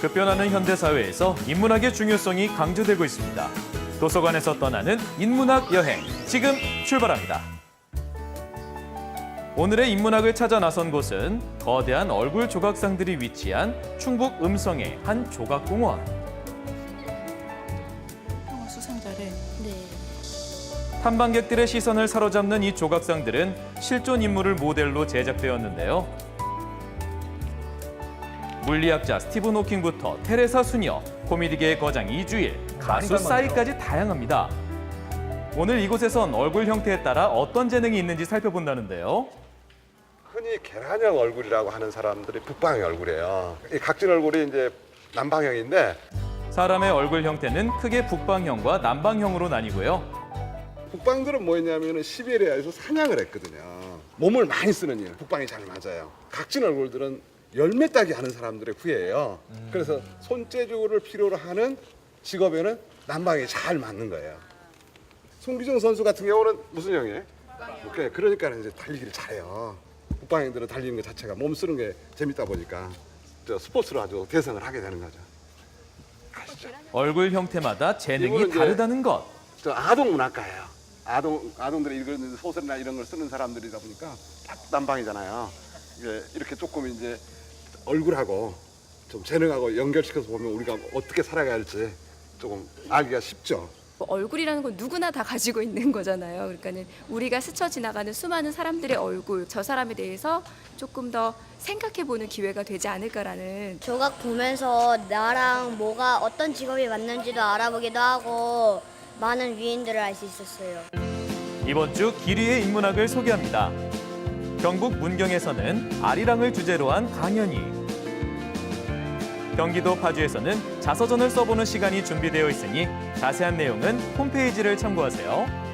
급변하는 현대 사회에서 인문학의 중요성이 강조되고 있습니다. 도서관에서 떠나는 인문학 여행 지금 출발합니다. 오늘의 인문학을 찾아 나선 곳은 거대한 얼굴 조각상들이 위치한 충북 음성의 한 조각공원. 평화 네. 탐방객들의 시선을 사로잡는 이 조각상들은 실존 인물을 모델로 제작되었는데요. 물리학자 스티븐 호킹부터 테레사 수녀, 코미디계의 거장 이주일, 가수 싸이까지 다양합니다. 오늘 이곳에선 얼굴 형태에 따라 어떤 재능이 있는지 살펴본다는데요. 흔히 계란형 얼굴이라고 하는 사람들이 북방의 얼굴이에요. 이 각진 얼굴이 이제 남방형인데 사람의 얼굴 형태는 크게 북방형과 남방형으로 나뉘고요. 북방들은 뭐였냐면은 시베리아에서 사냥을 했거든요. 몸을 많이 쓰는 일, 북방이 잘 맞아요. 각진 얼굴들은 열매 따기 하는 사람들의 후예예요. 그래서 손재주를 필요로 하는 직업에는 남방이 잘 맞는 거예요. 송기정 선수 같은 경우는 무슨 형이에요? 북방형. 그러니까 이제 달리기를 잘해요. 북방형들은 달리는 것 자체가 몸 쓰는 게 재밌다 보니까 저 스포츠로 아주 대성을 하게 되는 거죠. 가시죠. 얼굴 형태마다 재능이 이거는 이제- 다르다는 것. 저 아동 문학가예요. 아동 아동들이 읽는 소설이나 이런 걸 쓰는 사람들이다 보니까 딱 남방이잖아요. 이게 이렇게 조금 이제 얼굴하고 좀 재능하고 연결시켜서 보면 우리가 어떻게 살아가야 할지 조금 알기가 쉽죠. 뭐 얼굴이라는 건 누구나 다 가지고 있는 거잖아요. 그러니까는 우리가 스쳐 지나가는 수많은 사람들의 얼굴, 저 사람에 대해서 조금 더 생각해 보는 기회가 되지 않을까라는 조각 보면서 나랑 뭐가 어떤 직업이 맞는지도 알아보기도 하고 많은 위인들을 알 수 있었어요. 이번 주 기리의 인문학을 소개합니다. 경북 문경에서는 아리랑을 주제로 한 강연이, 경기도 파주에서는 자서전을 써보는 시간이 준비되어 있으니 자세한 내용은 홈페이지를 참고하세요.